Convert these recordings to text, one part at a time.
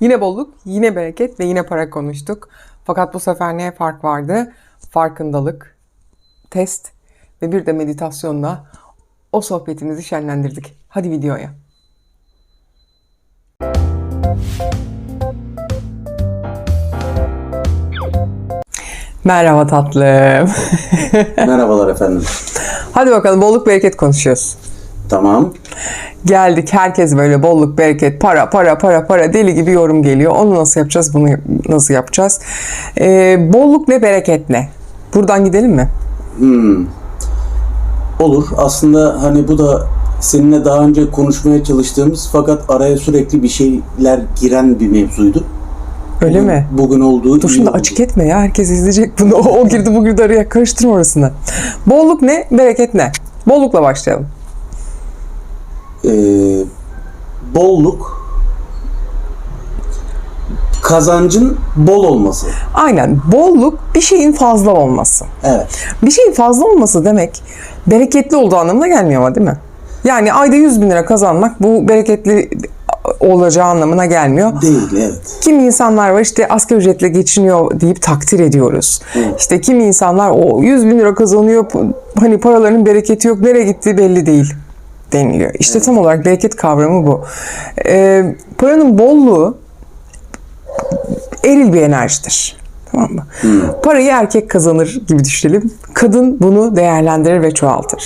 Yine bolluk, yine bereket ve yine para konuştuk. Fakat bu sefer ne fark vardı? Farkındalık, test ve bir de meditasyonla o sohbetimizi şenlendirdik. Hadi videoya. Merhaba tatlım. Merhabalar efendim. Hadi bakalım bolluk bereket konuşuyoruz. Tamam. Geldik herkes böyle bolluk bereket para para para para deli gibi yorum geliyor. Onu nasıl yapacağız bunu nasıl yapacağız? Ee, bolluk ne bereket ne? Buradan gidelim mi? Olur. Aslında hani bu da seninle daha önce konuşmaya çalıştığımız fakat araya sürekli bir şeyler giren bir mevzuydu. Öyle Bugün- mi? Bugün olduğu Dur şimdi oldu. açık etme ya. Herkes izleyecek bunu. O, o girdi bu girdi araya. Karıştırma orasını. Bolluk ne? Bereket ne? Bollukla başlayalım. Ee, bolluk kazancın bol olması. Aynen. Bolluk bir şeyin fazla olması. Evet. Bir şeyin fazla olması demek bereketli olduğu anlamına gelmiyor ama değil mi? Yani ayda 100 bin lira kazanmak bu bereketli olacağı anlamına gelmiyor. Değil evet. Kimi insanlar var işte asgari ücretle geçiniyor deyip takdir ediyoruz. İşte kimi insanlar o 100 bin lira kazanıyor hani paralarının bereketi yok nereye gittiği belli değil deniliyor. İşte tam olarak bereket kavramı bu. Ee, paranın bolluğu eril bir enerjidir. Tamam mı? Parayı erkek kazanır gibi düşünelim. Kadın bunu değerlendirir ve çoğaltır.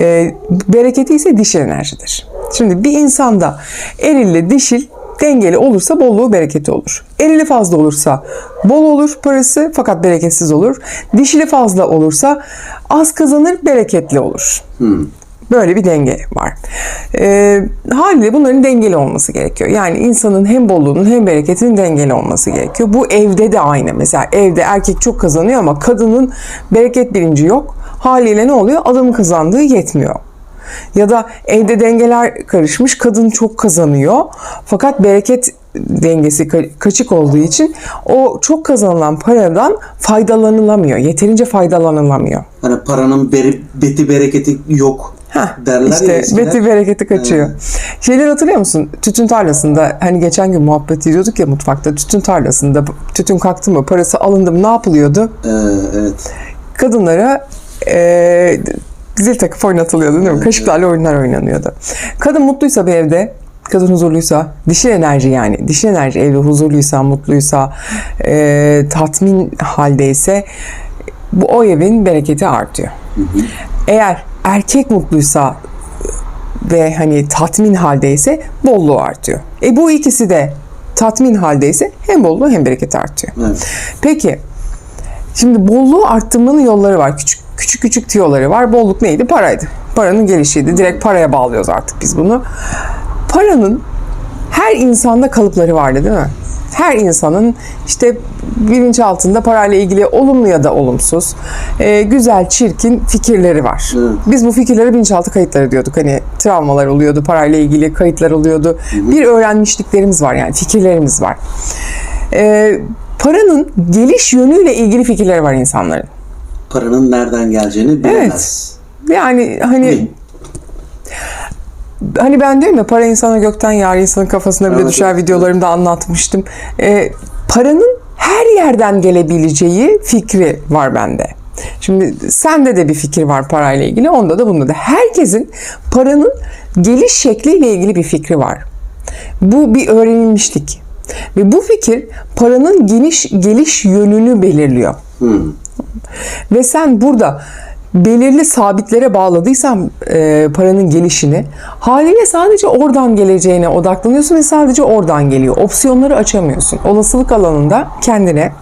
Ee, bereketi ise dişil enerjidir. Şimdi bir insanda erille dişil dengeli olursa bolluğu bereketi olur. Erili fazla olursa bol olur parası fakat bereketsiz olur. Dişili fazla olursa az kazanır bereketli olur. Böyle bir denge var. Ee, haliyle bunların dengeli olması gerekiyor. Yani insanın hem bolluğunun hem bereketinin dengeli olması gerekiyor. Bu evde de aynı. Mesela evde erkek çok kazanıyor ama kadının bereket bilinci yok. Haliyle ne oluyor? Adamın kazandığı yetmiyor. Ya da evde dengeler karışmış, kadın çok kazanıyor. Fakat bereket dengesi ka- kaçık olduğu için o çok kazanılan paradan faydalanılamıyor. Yeterince faydalanılamıyor. Hani paranın beti bereketi yok Heh, derler işte ya beti bereketi kaçıyor. Şeyleri hatırlıyor musun? Tütün tarlasında hani geçen gün muhabbet ediyorduk ya mutfakta. Tütün tarlasında tütün kalktı mı parası alındı mı ne yapılıyordu? Ee, evet. Kadınlara e, zil takıp oynatılıyordu değil mi? Kaşıklarla oyunlar oynanıyordu. Kadın mutluysa bir evde kadın huzurluysa, dişil enerji yani, dişil enerji evde huzurluysa, mutluysa, e, tatmin haldeyse bu o evin bereketi artıyor. Eğer erkek mutluysa ve hani tatmin haldeyse bolluğu artıyor. E bu ikisi de tatmin haldeyse hem bolluğu hem bereketi artıyor. Evet. Peki şimdi bolluğu arttırmanın yolları var. Küçük küçük küçük tiyoları var. Bolluk neydi? Paraydı. Paranın gelişiydi. Direkt paraya bağlıyoruz artık biz bunu. Paranın her insanda kalıpları vardı değil mi? Her insanın işte bilinçaltında parayla ilgili olumlu ya da olumsuz, e, güzel, çirkin fikirleri var. Evet. Biz bu fikirlere bilinçaltı kayıtları diyorduk. Hani travmalar oluyordu, parayla ilgili kayıtlar oluyordu. Bir öğrenmişliklerimiz var yani fikirlerimiz var. E, paranın geliş yönüyle ilgili fikirleri var insanların. Paranın nereden geleceğini bilemez. Yani hani hani ben diyorum ya para insana gökten yağar insanın kafasına bile Evet, düşer videolarımda anlatmıştım. Ee, paranın her yerden gelebileceği fikri var bende. Şimdi sende de bir fikir var parayla ilgili, onda da bunda da. Herkesin paranın geliş şekliyle ilgili bir fikri var. Bu bir öğrenilmişlik. Ve bu fikir paranın geniş geliş yönünü belirliyor. Ve sen burada belirli sabitlere bağladıysan e, paranın gelişini haliyle sadece oradan geleceğine odaklanıyorsun ve sadece oradan geliyor. Opsiyonları açamıyorsun. Olasılık alanında kendine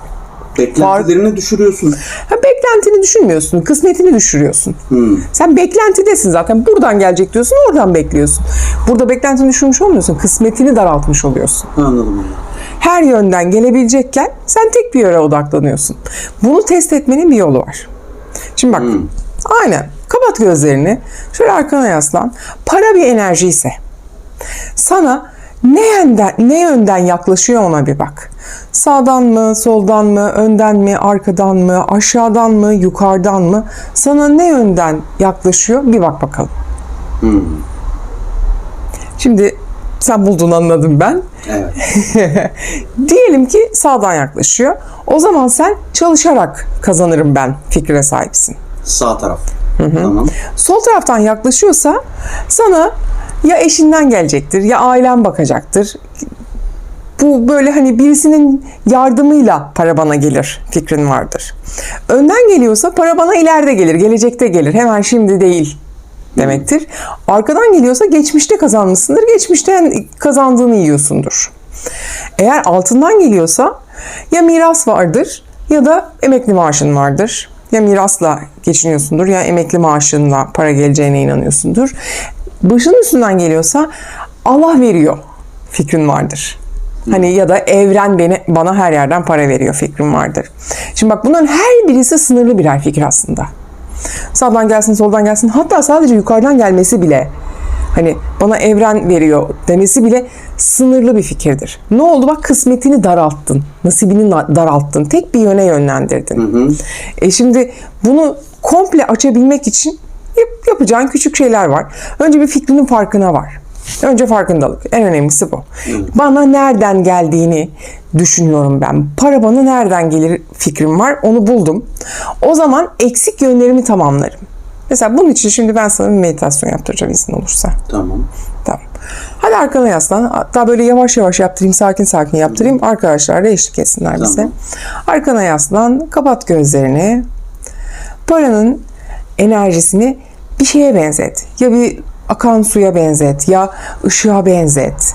Beklentilerini düşürüyorsun. ha, beklentini düşünmüyorsun, kısmetini düşürüyorsun. Sen beklentidesin zaten. Buradan gelecek diyorsun, oradan bekliyorsun. Burada beklentini düşürmüş olmuyorsun, kısmetini daraltmış oluyorsun Anladım her yönden gelebilecekken sen tek bir yere odaklanıyorsun. Bunu test etmenin bir yolu var. Şimdi bak. Aynen. Kapat gözlerini. Şöyle arkana yaslan. Para bir enerji ise sana ne yönden, ne yönden yaklaşıyor ona bir bak. Sağdan mı, soldan mı, önden mi, arkadan mı, aşağıdan mı, yukarıdan mı? Sana ne yönden yaklaşıyor bir bak bakalım. Şimdi Sen buldun anladım ben. Evet. Diyelim ki sağdan yaklaşıyor. O zaman sen çalışarak kazanırım ben fikrine sahipsin. Sağ taraf. Tamam. Sol taraftan yaklaşıyorsa sana ya eşinden gelecektir ya ailen bakacaktır. Bu böyle hani birisinin yardımıyla para bana gelir fikrin vardır. Önden geliyorsa para bana ileride gelir, gelecekte gelir. Hemen şimdi değil demektir. Arkadan geliyorsa geçmişte kazanmışsındır. Geçmişten kazandığını yiyorsundur. Eğer altından geliyorsa ya miras vardır ya da emekli maaşın vardır. Ya mirasla geçiniyorsundur ya emekli maaşınla para geleceğine inanıyorsundur. Başın üstünden geliyorsa Allah veriyor fikrin vardır. Hani ya da evren beni bana her yerden para veriyor fikrim vardır. Şimdi bak bunların her birisi sınırlı birer fikir aslında. Sağdan gelsin, soldan gelsin. Hatta sadece yukarıdan gelmesi bile hani bana evren veriyor demesi bile sınırlı bir fikirdir. Ne oldu bak kısmetini daralttın. Nasibini na- daralttın. Tek bir yöne yönlendirdin. E şimdi bunu komple açabilmek için yap- yapacağın küçük şeyler var. Önce bir fikrinin farkına var. Önce farkındalık. En önemlisi bu. Bana nereden geldiğini düşünüyorum ben. Para bana nereden gelir fikrim var. Onu buldum. O zaman eksik yönlerimi tamamlarım. Mesela bunun için şimdi ben sana bir meditasyon yaptıracağım izin olursa. Tamam. Tamam. Hadi arkana yaslan. Hatta böyle yavaş yavaş yaptırayım, sakin sakin yaptırayım. Arkadaşlar da eşlik etsinler bize. Tamam. Arkana yaslan, kapat gözlerini. Paranın enerjisini bir şeye benzet. Ya bir akan suya benzet, ya ışığa benzet.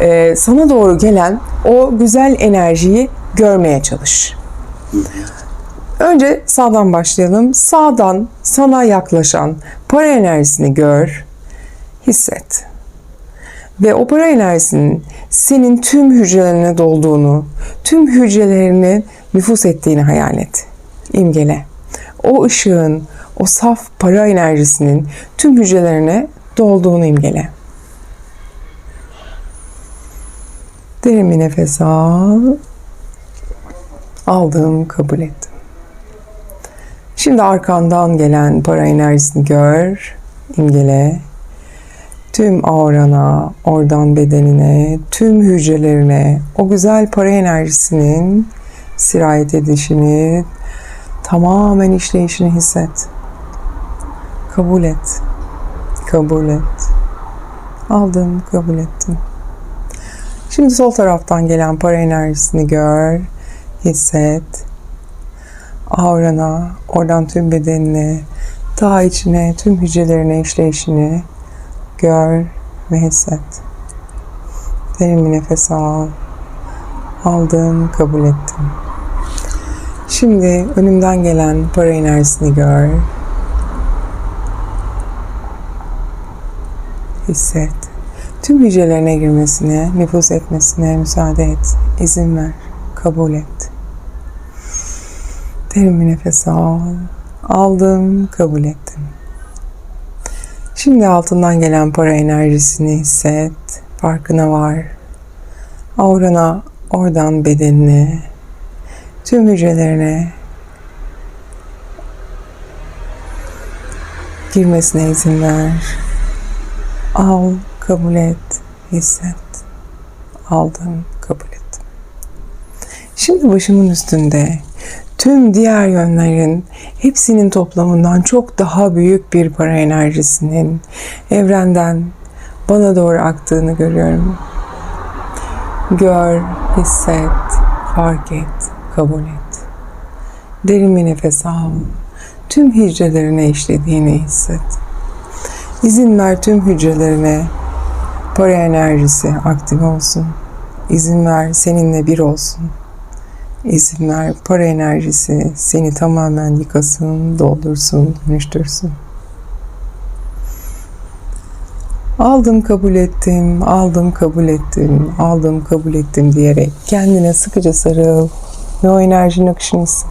Ee, sana doğru gelen o güzel enerjiyi görmeye çalış. Önce sağdan başlayalım. Sağdan sana yaklaşan para enerjisini gör, hisset. Ve o para enerjisinin senin tüm hücrelerine dolduğunu, tüm hücrelerine nüfus ettiğini hayal et. İmgele. O ışığın, o saf para enerjisinin tüm hücrelerine dolduğunu imgele. Derin bir nefes al. Aldım, kabul ettim. Şimdi arkandan gelen para enerjisini gör, imgele. Tüm aurana, oradan bedenine, tüm hücrelerine o güzel para enerjisinin sirayet edişini, tamamen işleyişini hisset. Kabul et. Kabul et. Aldım, kabul ettim. Şimdi sol taraftan gelen para enerjisini gör, hisset aurana, oradan tüm bedenine, ta içine, tüm hücrelerine işleyişini gör ve hisset. Derin bir nefes al. Aldım, kabul ettim. Şimdi önümden gelen para enerjisini gör. Hisset. Tüm hücrelerine girmesine, nüfus etmesine müsaade et. İzin ver. Kabul et. Derin bir nefes al. Aldım, kabul ettim. Şimdi altından gelen para enerjisini hisset. Farkına var. Aurana, oradan bedenine, tüm hücrelerine girmesine izin ver. Al, kabul et, hisset. Aldım, kabul ettim. Şimdi başımın üstünde tüm diğer yönlerin hepsinin toplamından çok daha büyük bir para enerjisinin evrenden bana doğru aktığını görüyorum. Gör, hisset, fark et, kabul et. Derin bir nefes al. Tüm hücrelerine işlediğini hisset. İzin ver tüm hücrelerine para enerjisi aktif olsun. İzin ver seninle bir olsun. İzin ver para enerjisi seni tamamen yıkasın, doldursun, dönüştürsün. Aldım kabul ettim, aldım kabul ettim, aldım kabul ettim diyerek kendine sıkıca sarıl ve o enerjinin akışını hisset.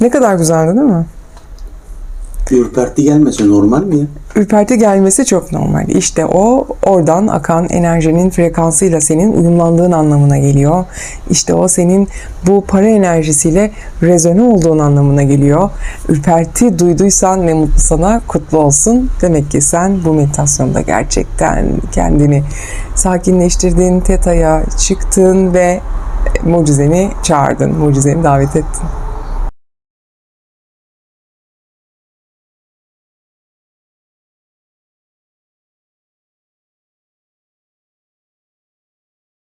Ne kadar güzeldi değil mi? Ürperti gelmese normal mi ya? Ürperti gelmesi çok normal. İşte o oradan akan enerjinin frekansıyla senin uyumlandığın anlamına geliyor. İşte o senin bu para enerjisiyle rezone olduğun anlamına geliyor. Ürperti duyduysan ne mutlu sana kutlu olsun. Demek ki sen bu meditasyonda gerçekten kendini sakinleştirdin, tetaya çıktın ve mucizeni çağırdın, mucizeni davet ettin.